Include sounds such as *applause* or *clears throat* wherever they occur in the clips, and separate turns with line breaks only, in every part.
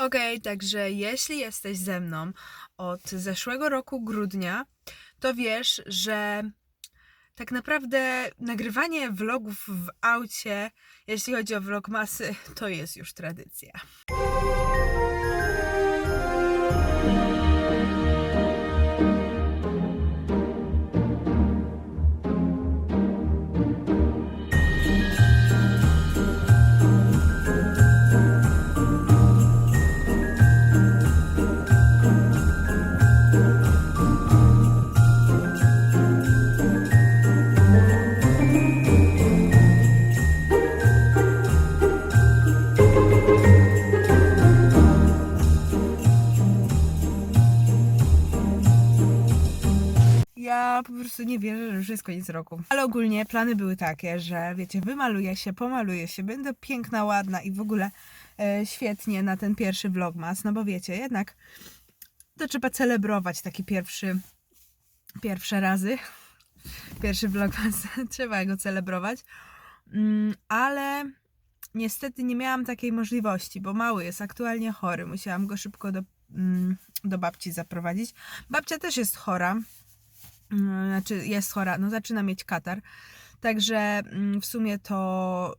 Okej, także jeśli jesteś ze mną od zeszłego roku grudnia, to wiesz, że tak naprawdę nagrywanie vlogów w aucie, jeśli chodzi o vlogmasy, to jest już tradycja. Prostu nie wierzę, że już jest koniec roku. Ale ogólnie plany były takie, że wiecie, wymaluję się, pomaluję się, będę piękna, ładna i w ogóle e, świetnie na ten pierwszy vlogmas, no bo wiecie, jednak to trzeba celebrować taki pierwszy, pierwsze razy. *laughs* Pierwszy vlogmas, *laughs* trzeba go celebrować. Mm, ale niestety nie miałam takiej możliwości, bo mały jest aktualnie chory. Musiałam go szybko do, mm, do babci zaprowadzić. Babcia też jest chora, znaczy jest chora, no zaczyna mieć katar. Także mm, w sumie to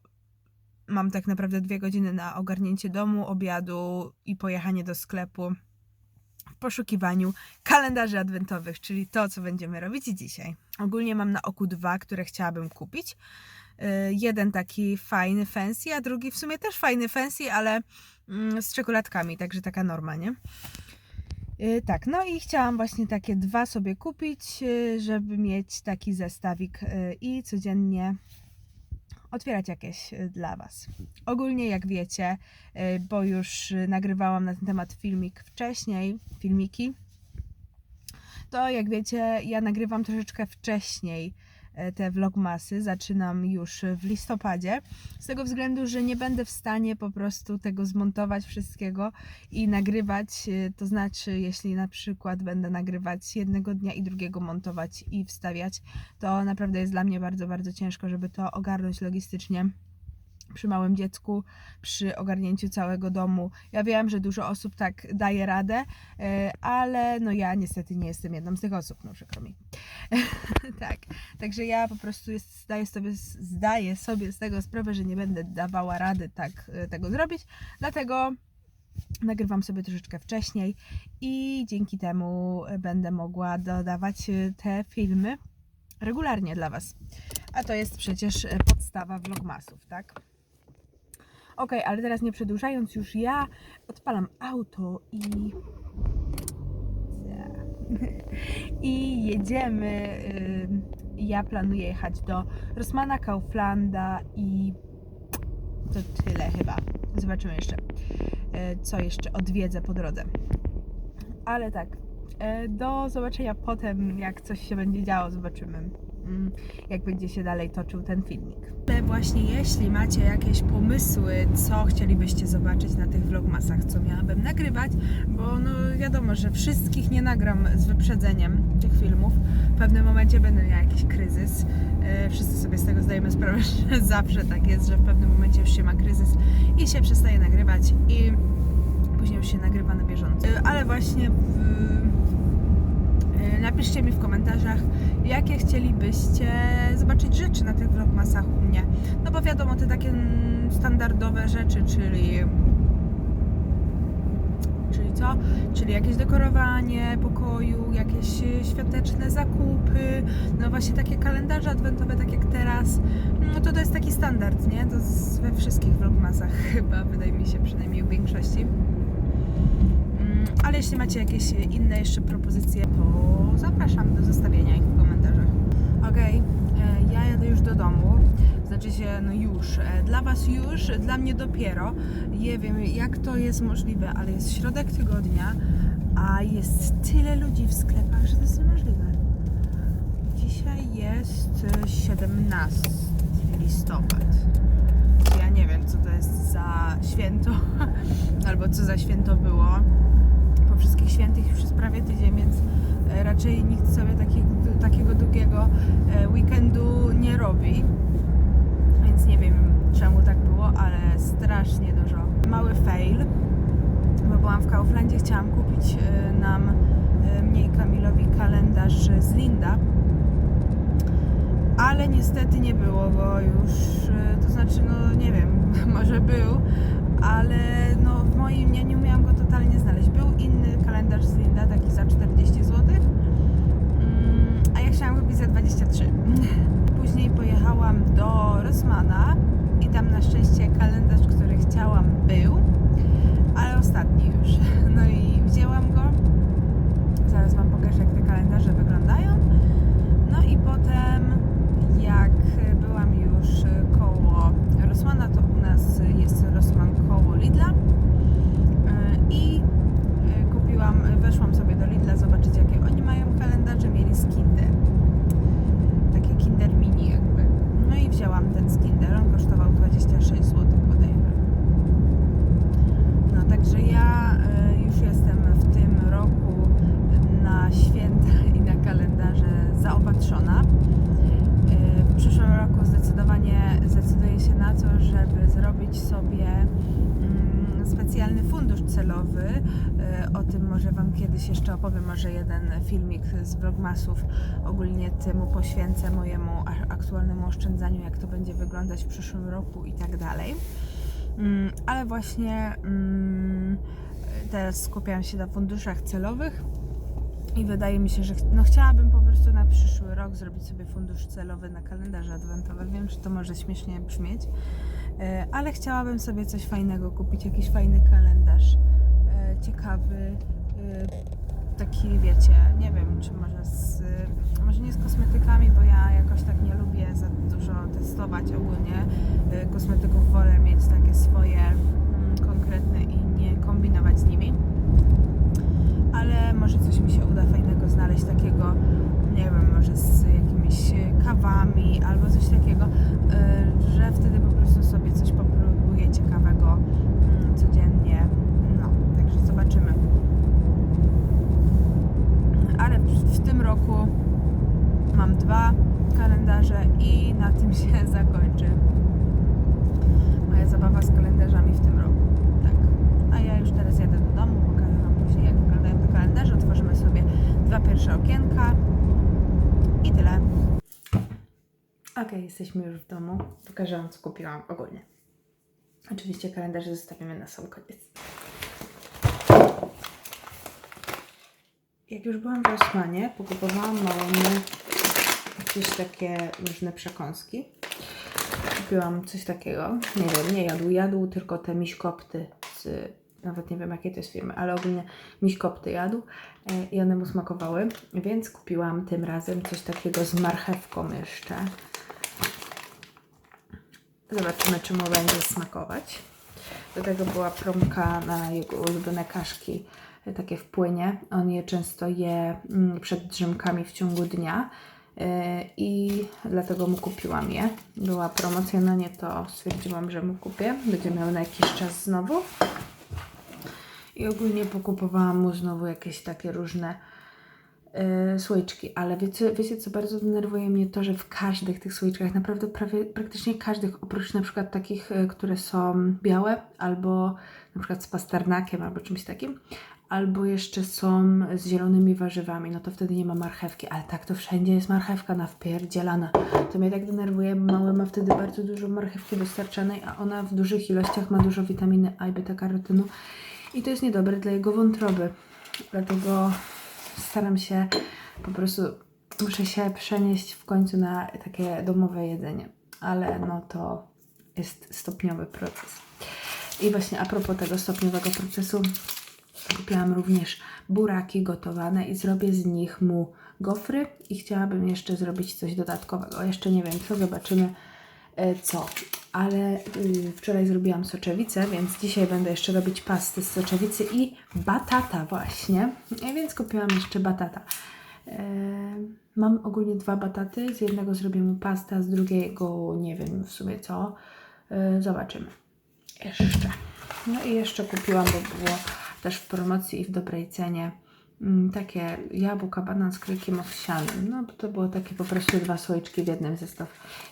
mam tak naprawdę dwie godziny na ogarnięcie domu, obiadu i pojechanie do sklepu w poszukiwaniu kalendarzy adwentowych, czyli to, co będziemy robić dzisiaj. Ogólnie mam na oku dwa, które chciałabym kupić. Yy, Jeden taki fajny, fancy, a drugi w sumie też fajny, fancy, ale mm, z czekoladkami, także taka norma, nie? Yy, Tak, no i chciałam właśnie takie dwa sobie kupić, yy, żeby mieć taki zestawik yy, i codziennie otwierać jakieś dla Was. Ogólnie, jak wiecie, bo już nagrywałam na ten temat filmik wcześniej, filmiki, to jak wiecie, ja nagrywam troszeczkę wcześniej te vlogmasy, zaczynam już w listopadzie, z tego względu, że nie będę w stanie po prostu tego zmontować wszystkiego i nagrywać, e, to znaczy jeśli na przykład będę nagrywać jednego dnia i drugiego montować i wstawiać, to naprawdę jest dla mnie bardzo, bardzo ciężko, żeby to ogarnąć logistycznie przy małym dziecku, przy ogarnięciu całego domu. Ja wiem, że dużo osób tak daje radę, e, ale no ja niestety nie jestem jedną z tych osób, no przykro mi. *laughs* tak, także ja po prostu jest, zdaję, sobie, zdaję sobie z tego sprawę, że nie będę dawała rady tak e, tego zrobić, dlatego nagrywam sobie troszeczkę wcześniej i dzięki temu będę mogła dodawać e, te filmy regularnie dla Was. A to jest przecież podstawa vlogmasów, tak? Ok, ale teraz nie przedłużając, już ja odpalam auto i. *laughs* I jedziemy. ym, Ja planuję jechać do Rossmana Kauflanda i to tyle chyba. Zobaczymy jeszcze, e, co jeszcze odwiedzę po drodze. Ale tak, e, do zobaczenia potem, jak coś się będzie działo, zobaczymy jak będzie się dalej toczył ten filmik. Ale właśnie jeśli macie jakieś pomysły, co chcielibyście zobaczyć na tych vlogmasach, co miałabym nagrywać, bo no wiadomo, że wszystkich nie nagram z wyprzedzeniem tych filmów. W pewnym momencie będę miała jakiś kryzys. E, Wszyscy sobie z tego zdajemy sprawę, *laughs* że zawsze tak jest, że w pewnym momencie już się ma kryzys i się przestaje nagrywać i później już się nagrywa na bieżąco. E, Ale właśnie w, E, Napiszcie mi w komentarzach, jakie chcielibyście zobaczyć rzeczy na tych vlogmasach u mnie. No bo wiadomo, te takie standardowe rzeczy, czyli czyli co? Czyli jakieś dekorowanie pokoju, jakieś świąteczne zakupy, no właśnie takie kalendarze adwentowe, tak jak teraz. No to to jest taki standard, nie? To we wszystkich vlogmasach *laughs* chyba, wydaje mi się, przynajmniej w większości. Ale jeśli macie jakieś inne jeszcze propozycje, to zapraszam do zostawienia ich w komentarzach. Okej, e, ja jadę już do domu. Znaczy się, no już. E, Dla Was już, dla mnie dopiero. Nie wiem, jak to jest możliwe, ale jest środek tygodnia, a jest tyle ludzi w sklepach, że to jest niemożliwe. Dzisiaj jest e, 17 listopad. Ja nie wiem, co to jest za święto, *laughs* albo co za święto było. Wszystkich świętych już jest prawie tydzień, więc e, raczej nikt sobie takiego, takiego długiego e, weekendu nie robi. Więc nie wiem czemu tak było, ale strasznie dużo. Mały fail, bo byłam w Kauflandzie, chciałam kupić e, nam, mnie i Kamilowi kalendarz z Linda, ale niestety nie było go już, to znaczy, no nie wiem, *laughs* może był, ale no w moim, ja nie umiałam go totalnie znaleźć. Był inny kalendarz z Linda, taki za 40 zł, mm, a ja chciałam kupić za 23. *laughs* Później pojechałam do Rossmana i tam na szczęście kalendarz, który chciałam był, ale ostatni już. *laughs* No i wzięłam go. Zaraz Wam pokażę, jak te kalendarze wyglądają. No i potem, jak byłam już koło Rossmana, to u nas jest Rossman koło Lidla. Yy, I yy, kupiłam, weszłam sobie do Lidla zobaczyć, jakie oni mają kalendarze. Mieli z Kinder. Takie Kinder Mini jakby. No i wzięłam ten z Kinder. On kosztował 26 zł bodajże. No także ja y, już jestem w tym roku na święta *laughs* i na kalendarze zaopatrzona. Y, W przyszłym roku zdecydowanie zdecyduję się na to, żeby zrobić sobie mm, specjalny fundusz celowy. Tym może Wam kiedyś jeszcze opowiem, może jeden filmik z vlogmasów. Ogólnie temu poświęcę mojemu aktualnemu oszczędzaniu, jak to będzie wyglądać w przyszłym roku i tak dalej. Mm, ale właśnie mm, teraz skupiam się na funduszach celowych i wydaje mi się, że no chciałabym po prostu na przyszły rok zrobić sobie fundusz celowy na kalendarze adwentowe. Wiem, że to może śmiesznie brzmieć, e, ale chciałabym sobie coś fajnego kupić, jakiś fajny kalendarz, ciekawy, e, taki wiecie, nie wiem, czy może z, może nie z kosmetykami, bo ja jakoś tak nie lubię za dużo testować ogólnie y, kosmetyków, wolę mieć takie swoje mm, konkretne i nie kombinować z nimi. Ale może coś mi się uda fajnego znaleźć takiego, nie wiem, może z jakimiś y, kawami albo coś takiego, y, że wtedy po prostu sobie coś popróbuję ciekawego mm, codziennie. No, także zobaczymy. Ale w, w tym roku mam dwa kalendarze się *laughs* zakończy moja zabawa z kalendarzami w tym roku. Tak. A ja już teraz jadę do domu, pokażę Wam później jak wyglądają te kalendarze. Otworzymy sobie dwa pierwsze okienka i tyle. Ok, jesteśmy już w domu. Pokażę Wam co kupiłam ogólnie. Oczywiście kalendarze zostawimy na sam koniec. Jak już byłam w Rossmanie, pokupowałam małomu jakieś takie różne przekąski. Kupiłam coś takiego, nie wiem, nie jadł, jadł tylko te miśkopty z, nawet nie wiem jakiej to jest firmy, ale ogólnie miśkopty jadł e, i one mu smakowały, więc kupiłam tym razem coś takiego z marchewką jeszcze. Zobaczymy, czy mu będzie smakować. Do tego była promka na jego ulubione kaszki, e, takie w płynie. On je często je mm, przed drzemkami w ciągu dnia i dlatego mu kupiłam je. Była promocja na nie, to stwierdziłam, że mu kupię. Będzie miał na jakiś czas znowu. I ogólnie pokupowałam mu znowu jakieś takie różne yy, słoiczki, ale wiecie, wiecie co bardzo denerwuje mnie to, że w każdych tych słoiczkach, naprawdę prawie, praktycznie każdych, oprócz na przykład takich, y, które są białe, albo na przykład z pasternakiem, albo czymś takim, albo jeszcze są z zielonymi warzywami, no to wtedy nie ma marchewki, ale tak to wszędzie jest marchewka nawpierdzielana. To mnie tak denerwuje, bo mały ma wtedy bardzo dużo marchewki dostarczanej, a ona w dużych ilościach ma dużo witaminy A i beta-karotynu i to jest niedobre dla jego wątroby. Dlatego staram się po prostu, muszę się przenieść w końcu na takie domowe jedzenie, ale no to jest stopniowy proces. I właśnie a propos tego stopniowego procesu, kupiłam również buraki gotowane i zrobię z nich mu gofry i chciałabym jeszcze zrobić coś dodatkowego. Jeszcze nie wiem co, zobaczymy e, co. Ale y, wczoraj zrobiłam soczewicę, więc dzisiaj będę jeszcze robić pasty z soczewicy i batata właśnie. E, Więc kupiłam jeszcze batata. E, Mam ogólnie dwa bataty. Z jednego zrobię mu pastę, a z drugiego nie wiem w sumie co. Zobaczymy. Jeszcze. No i jeszcze kupiłam, bo było też w promocji i w dobrej cenie mm, takie jabłka, banan z krykiem owsianym. No bo to było takie po prostu dwa słoiczki w jednym zestaw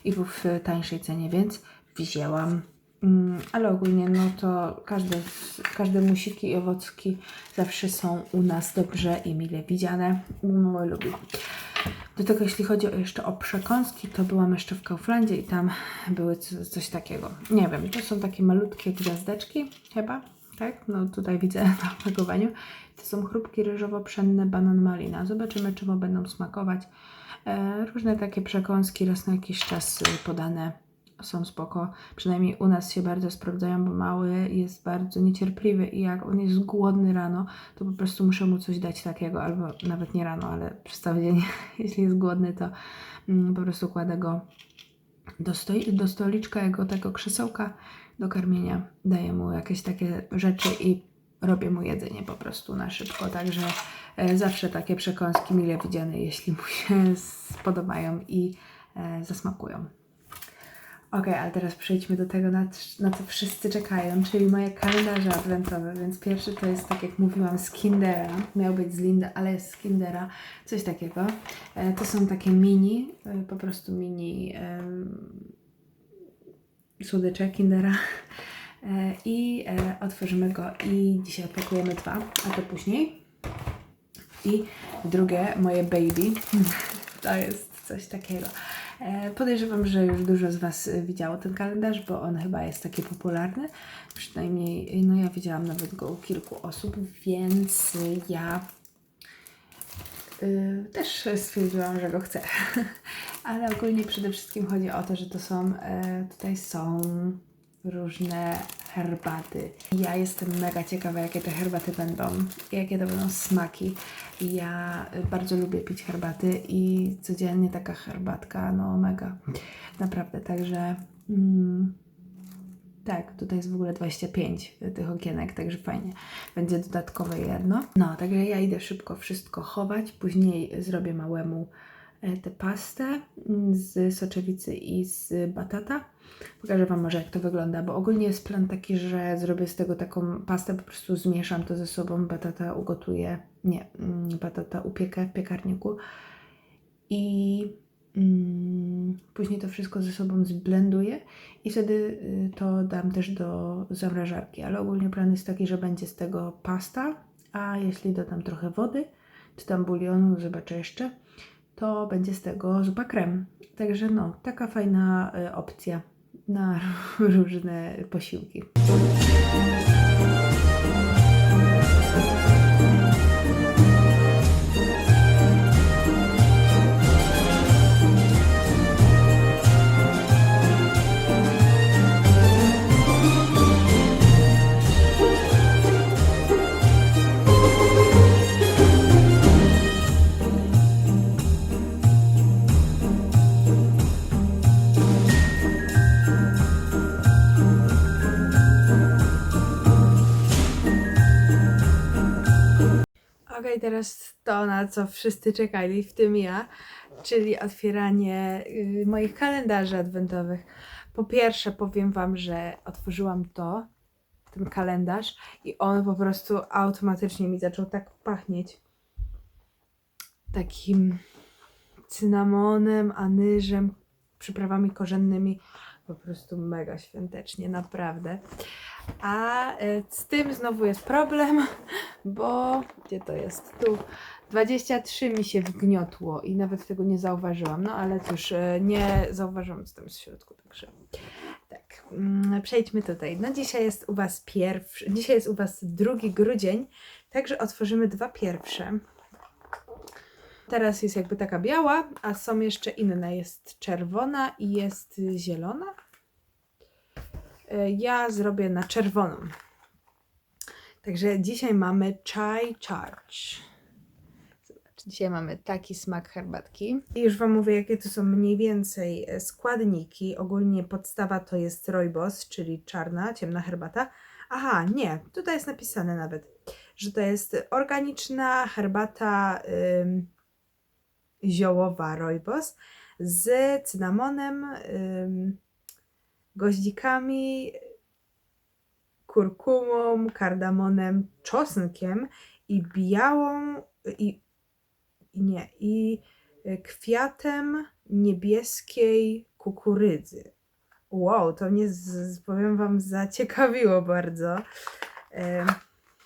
i był w tańszej cenie, więc wzięłam. Mm, ale ogólnie no to każde, każde musiki i owocki zawsze są u nas dobrze i mile widziane. Mój lubi. Do tego jeśli chodzi jeszcze o przekąski, to byłam jeszcze w Kauflandzie i tam były co, coś takiego. Nie wiem, to są takie malutkie gwiazdeczki chyba, tak? No tutaj widzę *laughs* na opakowaniu. To są chrupki ryżowo-pszenne banan malina. Zobaczymy, czemu będą smakować. E, różne takie przekąski raz na jakiś czas y, podane są spoko. Przynajmniej u nas się bardzo sprawdzają, bo mały jest bardzo niecierpliwy i jak on jest głodny rano, to po prostu muszę mu coś dać takiego, albo nawet nie rano, ale przez cały dzień, *laughs* jeśli jest głodny, to mm, po prostu kładę go do, do stoliczka, jego tego krzesełka do karmienia, daję mu jakieś takie rzeczy i robię mu jedzenie po prostu na szybko, także e, zawsze takie przekąski mile widziane, jeśli mu się spodobają i e, zasmakują. Ok, ale teraz przejdźmy do tego, na, na co wszyscy czekają, czyli moje kalendarze adwentowe. Więc pierwszy to jest, tak jak mówiłam, z Kindera. Miał być z Linda, ale jest z Kindera. Coś takiego. E, to są takie mini, po prostu mini słodycze Kindera. E, I e, otworzymy go i dzisiaj pakujemy dwa, a to później. I drugie, moje baby. *laughs* To jest coś takiego. E, Podejrzewam, że już dużo z Was widziało ten kalendarz, bo on chyba jest taki popularny. Przynajmniej, no ja widziałam nawet go u kilku osób, więc ja y, też stwierdziłam, że go chcę. *laughs* Ale ogólnie przede wszystkim chodzi o to, że to są, e, tutaj są różne herbaty. Ja jestem mega ciekawa, jakie te herbaty będą, jakie to będą smaki. Ja bardzo lubię pić herbaty i codziennie taka herbatka, no mega, naprawdę, także mm, tak, tutaj jest w ogóle 25 tych okienek, także fajnie. Będzie dodatkowe jedno. No, także ja idę szybko wszystko chować, później zrobię małemu e, tę pastę mm, z soczewicy i z batata. Pokażę Wam może jak to wygląda, bo ogólnie jest plan taki, że zrobię z tego taką pastę, po prostu zmieszam to ze sobą, batata ugotuję, nie, mm, batata upiekę w piekarniku i mm, później to wszystko ze sobą zblenduję i wtedy y, to dam też do zamrażarki, ale ogólnie plan jest taki, że będzie z tego pasta, a jeśli dodam trochę wody, czy tam bulionu, zobaczę jeszcze, to będzie z tego zupa krem. Także no, taka fajna y, opcja na *laughs* różne posiłki. Okej, teraz to, na co wszyscy czekali, w tym ja, czyli otwieranie y, moich kalendarzy adwentowych. Po pierwsze, powiem Wam, że otworzyłam to, ten kalendarz, i on po prostu automatycznie mi zaczął tak pachnieć. Takim cynamonem, anyżem, przyprawami korzennymi. Po prostu mega świątecznie, naprawdę. A y, z tym znowu jest problem, *laughs* bo gdzie to jest? Tu 23 mi się wgniotło i nawet tego nie zauważyłam. No ale cóż, y, nie zauważyłam, co tam jest w środku, także tak. Mm, Przejdźmy tutaj. No dzisiaj jest u Was pierwszy, dzisiaj jest u Was 2 grudzień, także otworzymy dwa pierwsze. Teraz jest jakby taka biała, a są jeszcze inne. Jest czerwona i jest zielona. E, Ja zrobię na czerwoną. Także dzisiaj mamy chai charge. Zobacz, dzisiaj mamy taki smak herbatki. I już Wam mówię, jakie to są mniej więcej e, składniki. Ogólnie podstawa to jest rooibos, czyli czarna, ciemna herbata. Aha, nie, tutaj jest napisane nawet, że to jest organiczna herbata ym, ziołowa rooibos z cynamonem, goździkami, kurkumą, kardamonem, czosnkiem i białą i, nie, i y, kwiatem niebieskiej kukurydzy. Wow, to mnie, z, powiem Wam, zaciekawiło bardzo.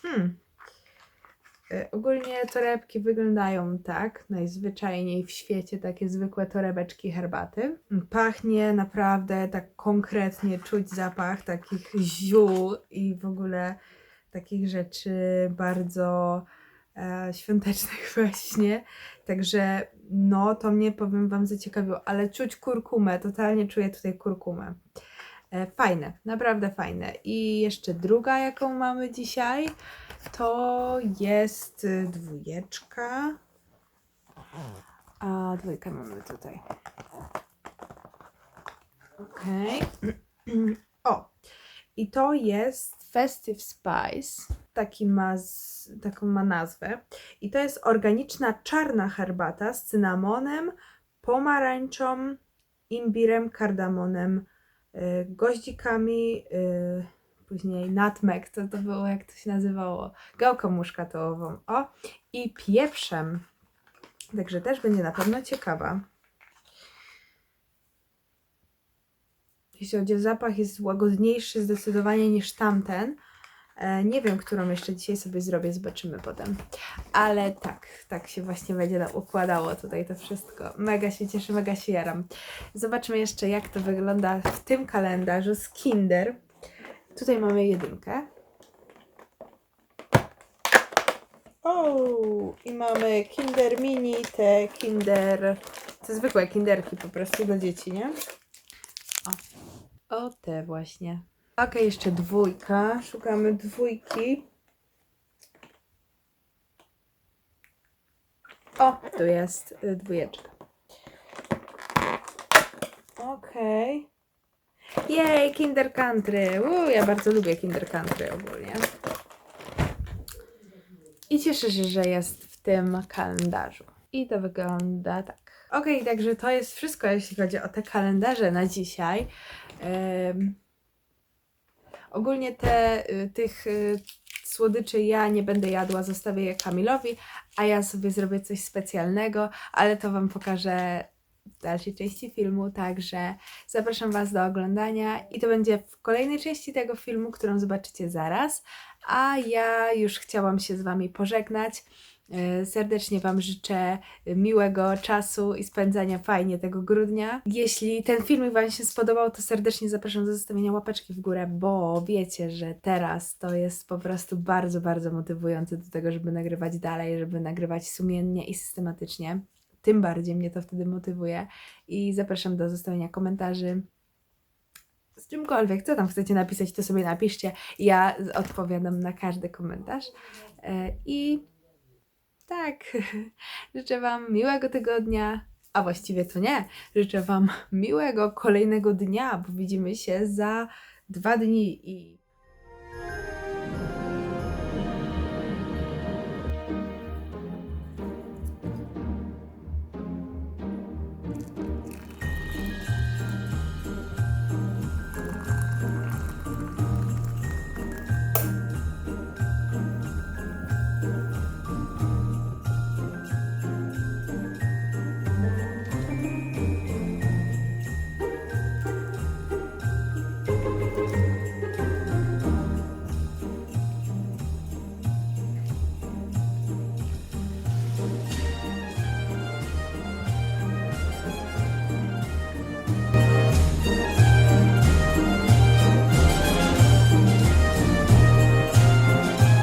Hmm. E, Ogólnie torebki wyglądają tak, najzwyczajniej w świecie, takie zwykłe torebeczki herbaty. Pachnie naprawdę tak konkretnie, czuć zapach takich ziół i w ogóle takich rzeczy bardzo e, świątecznych *laughs* właśnie. Także no, to mnie powiem Wam zaciekawiło, ale czuć kurkumę, totalnie czuję tutaj kurkumę. E, Fajne, naprawdę fajne. I jeszcze druga, jaką mamy dzisiaj, to jest dwójeczka. A dwójkę mamy tutaj. Okej. *clears throat* O, i to jest Festive Spice. Taki ma z, taką ma nazwę. I to jest organiczna czarna herbata z cynamonem, pomarańczą, imbirem, kardamonem, goździkami, y, później nutmeg, to to było jak to się nazywało, gałką muszkatołową, o, i pieprzem. Także też będzie na pewno ciekawa. Jeśli chodzi o zapach, jest łagodniejszy zdecydowanie niż tamten. E, Nie wiem, którą jeszcze dzisiaj sobie zrobię, zobaczymy potem. Ale tak, tak się właśnie będzie nam układało tutaj to wszystko. Mega się cieszę, mega się jaram. Zobaczmy jeszcze, jak to wygląda w tym kalendarzu z Kinder. Tutaj mamy jedynkę. O, i mamy Kinder Mini, te Kinder, te zwykłe Kinderki po prostu do dzieci, nie? O, o te właśnie. Okej, jeszcze dwójka. Szukamy dwójki. O, tu jest y, dwójeczka. Okej. Jej, Kinder Country. Uu, ja bardzo lubię Kinder Country ogólnie. I cieszę się, że jest w tym kalendarzu. I to wygląda tak. Okej, także to jest wszystko, jeśli chodzi o te kalendarze na dzisiaj. Ogólnie te, y, tych y, słodyczy ja nie będę jadła, zostawię je Kamilowi, a ja sobie zrobię coś specjalnego, ale to Wam pokażę w dalszej części filmu, także zapraszam Was do oglądania i to będzie w kolejnej części tego filmu, którą zobaczycie zaraz, a ja już chciałam się z Wami pożegnać. E, Serdecznie Wam życzę miłego czasu i spędzania fajnie tego grudnia. Jeśli ten filmik Wam się spodobał, to serdecznie zapraszam do zostawienia łapeczki w górę, bo wiecie, że teraz to jest po prostu bardzo, bardzo motywujące do tego, żeby nagrywać dalej, żeby nagrywać sumiennie i systematycznie. Tym bardziej mnie to wtedy motywuje. I zapraszam do zostawienia komentarzy. Z czymkolwiek, co tam chcecie napisać, to sobie napiszcie. Ja odpowiadam na każdy komentarz. E, I tak, *laughs* życzę Wam miłego tygodnia, a właściwie to nie. Życzę Wam miłego kolejnego dnia, bo widzimy się za dwa dni i